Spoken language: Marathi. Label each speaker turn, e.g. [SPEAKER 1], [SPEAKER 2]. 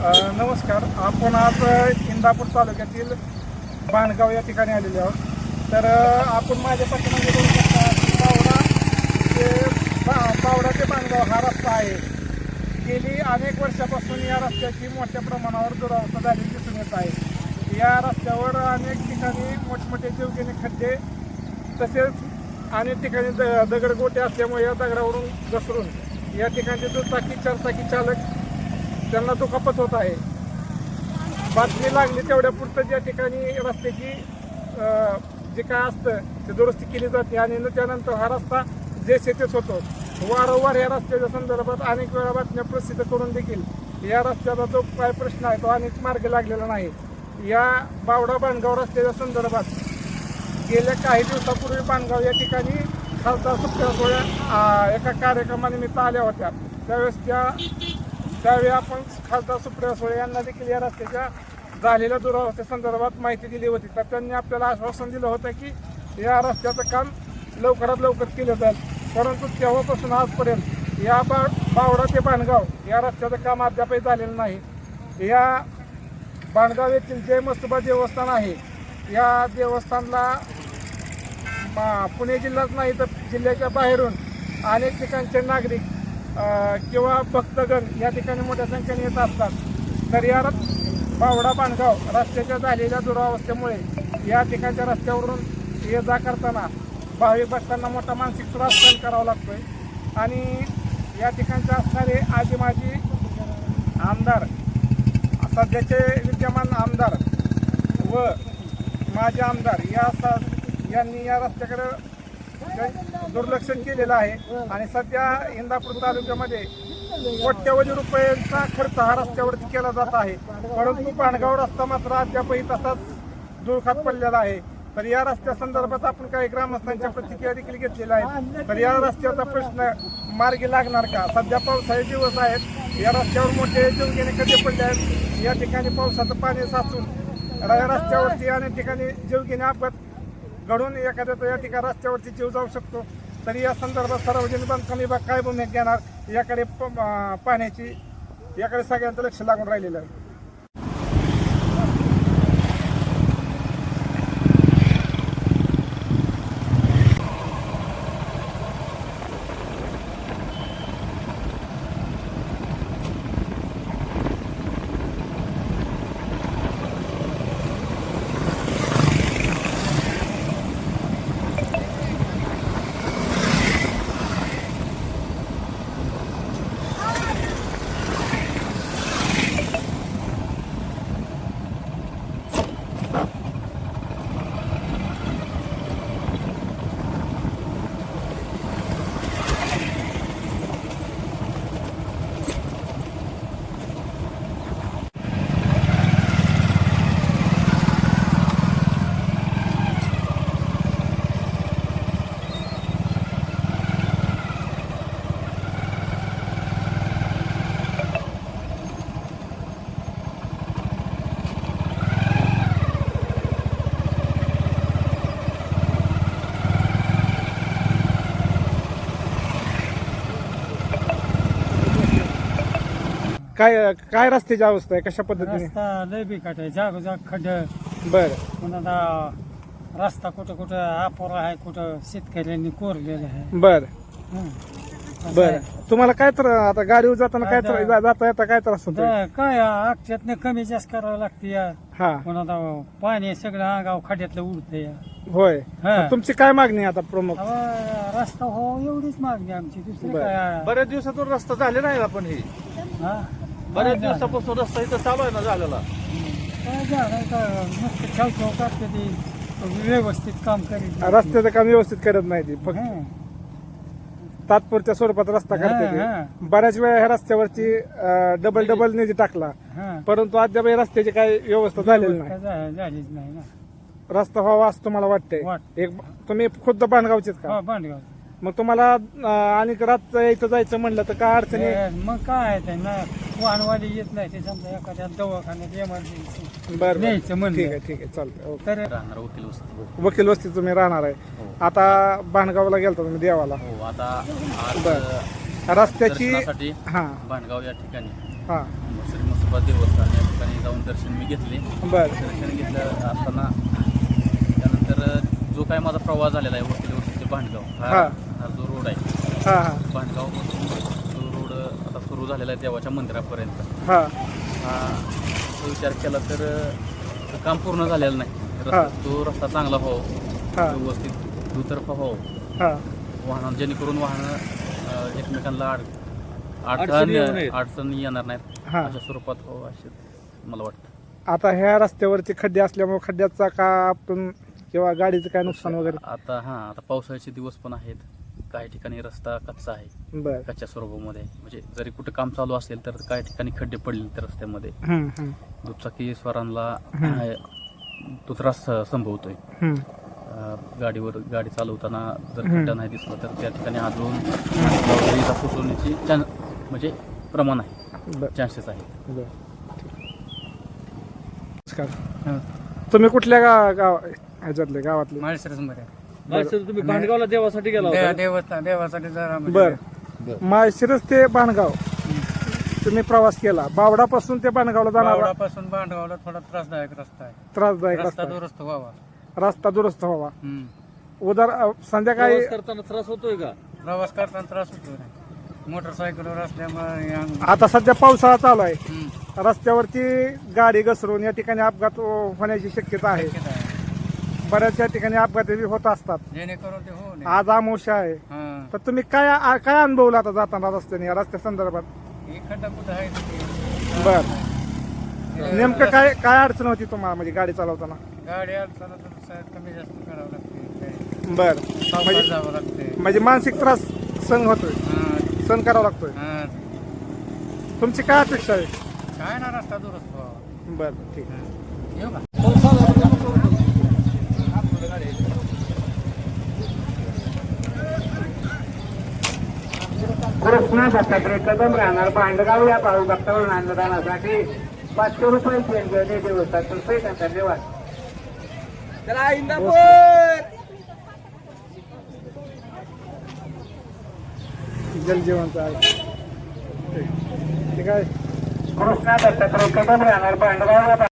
[SPEAKER 1] नमस्कार. आपण आज इंदापूर तालुक्यातील बाणगाव या ठिकाणी आलेले आहोत. तर आपण माझ्या पाठीमागे बघू शकता पावडा ते पावडा ते बाणगाव हा रस्ता आहे. गेली अनेक वर्षापासून या रस्त्याची मोठ्या प्रमाणावर दुरावस्था झालेली दिसून येत आहे. या रस्त्यावर अनेक ठिकाणी मोठमोठे जीवघेणे खड्डे तसेच अनेक ठिकाणी द दगडगोटे असल्यामुळे या दगडावरून घसरून या ठिकाणचे दुचाकी चारचाकी चालक त्यांना दुखापत होत आहे. बातमी लागली तेवढ्या पुरतं ठिकाणी रस्त्याची जे काय असतं ते दुरुस्ती केली जाते आणि त्यानंतर हा रस्ता जे तेच होतो वारंवार या रस्त्याच्या संदर्भात अनेक वेळा बातम्या प्रसिद्ध करून देखील या रस्त्याचा जो काय प्रश्न आहे तो अनेक मार्ग लागलेला नाही. या बावडा बाणगाव रस्त्याच्या संदर्भात गेल्या काही दिवसापूर्वी बाणगाव या ठिकाणी खासदार सुप्रिया सोळ्या एका कार्यक्रमानिमित्त आल्या होत्या. त्यावेळेस त्या त्यावेळी आपण खासदार सुप्रिया सुळे यांना देखील या रस्त्याच्या झालेल्या दुरावस्थेसंदर्भात माहिती दिली होती. तर त्यांनी आपल्याला आश्वासन दिलं होतं की या रस्त्याचं काम लवकरात लवकर केलं जाईल. परंतु तेव्हापासून आजपर्यंत या बा बावडा ते बाणगाव या रस्त्याचं काम अद्यापही झालेलं नाही. या बाणगाव येथील जय मस्तुबा देवस्थान आहे या देवस्थानला पुणे जिल्हाच नाही तर जिल्ह्याच्या बाहेरून अनेक ठिकाणचे नागरिक किंवा भक्तगण या ठिकाणी मोठ्या संख्येने येत असतात. तर या बावडा बांधगाव रस्त्याच्या झालेल्या दुरावस्थेमुळे या ठिकाणच्या रस्त्यावरून ये जा करताना भाविक भक्तांना मोठा मानसिक त्रास सहन करावा लागतोय. आणि या ठिकाणचे असणारे आजी माजी आमदार सध्याचे विद्यमान आमदार व माजी आमदार या यांनी या रस्त्याकडे काही दुर्लक्ष केलेलं आहे. आणि सध्या इंदापूर तालुक्यामध्ये कोट्यवधी रुपयांचा खर्च हा रस्त्यावरती केला जात आहे. परंतु पाणगाव रस्ता मात्र अद्यापही तसाच दुळखात पडलेला आहे. तर या रस्त्या संदर्भात आपण काही ग्रामस्थांच्या प्रतिक्रिया देखील घेतलेल्या आहेत. तर या रस्त्याचा प्रश्न मार्गी लागणार का? सध्या पावसाळी दिवस आहेत. या रस्त्यावर मोठे जीवघेणे कधी पडले आहेत? या ठिकाणी पावसाचं पाणी साचून या रस्त्यावरती अनेक ठिकाणी जीवघेणे अपघात घडून एखाद्याचा या ठिकाणी रस्त्यावरती जीव जाऊ शकतो. तरी या संदर्भात सार्वजनिक बांधकाम विभाग काय भूमिका घेणार याकडे प- पाहण्याची याकडे सगळ्यांचं लक्ष लागून राहिलेलं आहे. काय काय रस्त्याची अवस्था आहे? कशा पद्धतीने?
[SPEAKER 2] रस्ता लय बिकट आहे. जागोजाग खड्ड.
[SPEAKER 1] बर.
[SPEAKER 2] पुन्हा आता रस्ता कुठं कुठं अपुरा आहे कुठं शेतकऱ्यांनी कोरलेला आहे.
[SPEAKER 1] बर.
[SPEAKER 2] हं. असं
[SPEAKER 1] बर.
[SPEAKER 2] आहे.
[SPEAKER 1] तुम्हाला काय तर आता गाडीवर जाताना काय तर जाता येता काय त्रास होतो
[SPEAKER 2] तर काय अक्षातनं कमी जास्त करावं लागते या.
[SPEAKER 1] हा.
[SPEAKER 2] पुन्हा आता पाणी सगळं अंगाव खड्यातलं उडतं या.
[SPEAKER 1] होय.
[SPEAKER 2] हा.
[SPEAKER 1] तुमची काय मागणी आहे आता प्रमुख?
[SPEAKER 2] अहो, रस्ता हो एवढीच मागणी आमची. दुसरी
[SPEAKER 1] बरं.
[SPEAKER 2] काय?
[SPEAKER 3] बऱ्याच दिवसातून रस्ता झाले नाही ना पण हे.
[SPEAKER 2] हा?
[SPEAKER 3] बऱ्याच? दिवसापासून रस्ता इथं चालू आहे ना झालेला
[SPEAKER 2] काय झालं करते ते व्यवस्थित काम.
[SPEAKER 1] रस्त्याचं काम व्यवस्थित करत नाही ती फक्त. तात्पुरत्या स्वरूपात रस्ता
[SPEAKER 2] हा,
[SPEAKER 1] करते
[SPEAKER 2] हा.
[SPEAKER 1] ते. बऱ्याच वेळा ह्या रस्त्यावरती डबल डबल निधी टाकला
[SPEAKER 2] हं.
[SPEAKER 1] परंतु अद्याप या रस्त्याची काही व्यवस्था झालेली नाही
[SPEAKER 2] व्यवस्था झा- झालीच नाही ना
[SPEAKER 1] रस्ता व्हावा असं तुम्हाला वाटतंय. एक तुम्ही खुद्द बांधगावचेच का
[SPEAKER 2] हा बांधगाव
[SPEAKER 1] मग तुम्हाला आणि रात यायचं जायचं म्हणलं तर काय अडचणी
[SPEAKER 2] मग काय आहे ते ना वाहनवाली येत नाही ते समजा एखाद्या दवाखान्यात एमर्जन्सी
[SPEAKER 1] बरं बरं.
[SPEAKER 2] न्यायचं म्हणलं.
[SPEAKER 1] ठीक आहे ठीक आहे चालतंय. ओके.
[SPEAKER 2] तर
[SPEAKER 4] राहणार वकील वस्ती.
[SPEAKER 1] वकील वस्ती तुम्ही राहणार आहे.
[SPEAKER 4] हो.
[SPEAKER 1] आता बांधगावला गेलता तुम्ही देवाला?
[SPEAKER 4] हो आता.
[SPEAKER 1] रस्त्याची हा.
[SPEAKER 4] भांडगाव या ठिकाणी.
[SPEAKER 1] हा.
[SPEAKER 4] श्री मुसबा देवस्थान या ठिकाणी जाऊन दर्शन मी घेतले.
[SPEAKER 1] बर.
[SPEAKER 4] दर्शन घेतलं असताना त्यानंतर जो काय माझा प्रवास झालेला आहे वकील वस्ती ते भांडगाव हा.
[SPEAKER 1] हा.
[SPEAKER 4] हा जो रोड आहे.
[SPEAKER 1] हा हा.
[SPEAKER 4] भांडगाव तो रोड आता सुरू झालेला आहे देवाच्या मंदिरापर्यंत.
[SPEAKER 1] हा.
[SPEAKER 4] हा तो विचार केला तर अ, काम पूर्ण झालेलं नाही.
[SPEAKER 1] हा.
[SPEAKER 4] तो रस्ता चांगला
[SPEAKER 1] हा.
[SPEAKER 4] व्हावा व्यवस्थित दुतर्फा व्हावं.
[SPEAKER 1] हा.
[SPEAKER 4] वाहन जेणेकरून वाहनं अ, एकमेकांना अड
[SPEAKER 3] अडचणी
[SPEAKER 4] अडचण
[SPEAKER 3] नयेत.
[SPEAKER 4] अडचणी येणार नाहीत.
[SPEAKER 1] हा.
[SPEAKER 4] अशा स्वरूपात व्हावं असे मला वाटतं.
[SPEAKER 1] आता ह्या रस्त्यावरती खड्डे असल्यामुळे खड्ड्याचा का आपण किंवा गाडीचं काय नुकसान वगैरे?
[SPEAKER 4] आता हां आता पावसाळ्याचे दिवस पण आहेत. काही ठिकाणी रस्ता कच्चा आहे?
[SPEAKER 1] बर.
[SPEAKER 4] कच्च्या स्वरूपामध्ये. म्हणजे जरी कुठे काम चालू असेल तर काही ठिकाणी खड्डे पडले त्या रस्त्यामध्ये.
[SPEAKER 1] हम्म, हम्म,
[SPEAKER 4] दुचाकी स्वारांना तो त्रास संभवतोय.
[SPEAKER 1] हम्म.
[SPEAKER 4] अ, गाडीवर गाडी चालवताना जर. खड्डा नाही दिसला तर त्या ठिकाणी आदळून फसवण्याची चान म्हणजे प्रमाण आहे.
[SPEAKER 1] बर.
[SPEAKER 4] चान्सेस आहेत.
[SPEAKER 1] बर. नमस्कार. तुम्ही कुठल्या गाव गाव ह्याच्यातले गावातले?
[SPEAKER 3] तुम्ही भांडगावला देवासाठी गेला होता
[SPEAKER 2] देवस्थान देवासाठी जरा म्हणजे
[SPEAKER 1] बर. माळशिरस ते बाणगाव तुम्ही प्रवास केला. बावडापासून ते बाणगावला जाणार
[SPEAKER 2] बावडापासून बांधगावला थोडा त्रासदायक रस्ता आहे.
[SPEAKER 1] त्रासदायक
[SPEAKER 2] रस्ता
[SPEAKER 1] रस्ता
[SPEAKER 2] दुरुस्त व्हावा.
[SPEAKER 1] रस्ता दुरुस्त व्हावा.
[SPEAKER 2] हम्म.
[SPEAKER 1] उदर अ, संध्याकाळी
[SPEAKER 3] प्रवास करताना त्रास होतोय का?
[SPEAKER 2] प्रवास करताना त्रास होतो नाही मोटरसायकलवर असल्यामुळे हे अंग-
[SPEAKER 1] आता सध्या पावसाळा चालू आहे.
[SPEAKER 2] हम्म.
[SPEAKER 1] रस्त्यावरती गाडी घसरून या ठिकाणी अपघात होण्याची शक्यता आहे.
[SPEAKER 2] शक्यता आहे.
[SPEAKER 1] बऱ्याच या ठिकाणी अपघात बी होत असतात.
[SPEAKER 2] जेणेकरून ते होऊ नये
[SPEAKER 1] आज आमोशा आहे.
[SPEAKER 2] हा.
[SPEAKER 1] तर तुम्ही काय आ- काय अनुभवलं आता जाताना रस्त्याने या रस्त्या संदर्भात?
[SPEAKER 2] हे खड्डा कुठं आहे ते.
[SPEAKER 1] बर. नेमकं काय काय अडचण होती तुम्हाला म्हणजे गाडी चालवताना?
[SPEAKER 2] गाडी अडचण कमी जास्त करावं लागते
[SPEAKER 1] बर. म्हणजे
[SPEAKER 2] जावं लागते.
[SPEAKER 1] म्हणजे मानसिक त्रास सहन होतोय.
[SPEAKER 2] हा.
[SPEAKER 1] सहन करावा लागतोय.
[SPEAKER 2] हा.
[SPEAKER 1] तुमची काय अपेक्षा आहे?
[SPEAKER 2] काय ना रस्ता दुरुस्त व्हावा.
[SPEAKER 1] बर ठीक. आहे
[SPEAKER 2] येऊ का?
[SPEAKER 5] कृष्णा दत्तात्रय कदम राहणार. भांडगाव या भाऊ भक्तावरून अन्नदानासाठी पाचशे रुपये देणगी देवस्थान पैसा धन्यवाद.
[SPEAKER 1] जलजीवनचा आहे. ठीक. ठीक आहे.
[SPEAKER 5] कृष्णा दत्तात्रय कदम राहणार. भांडगाव या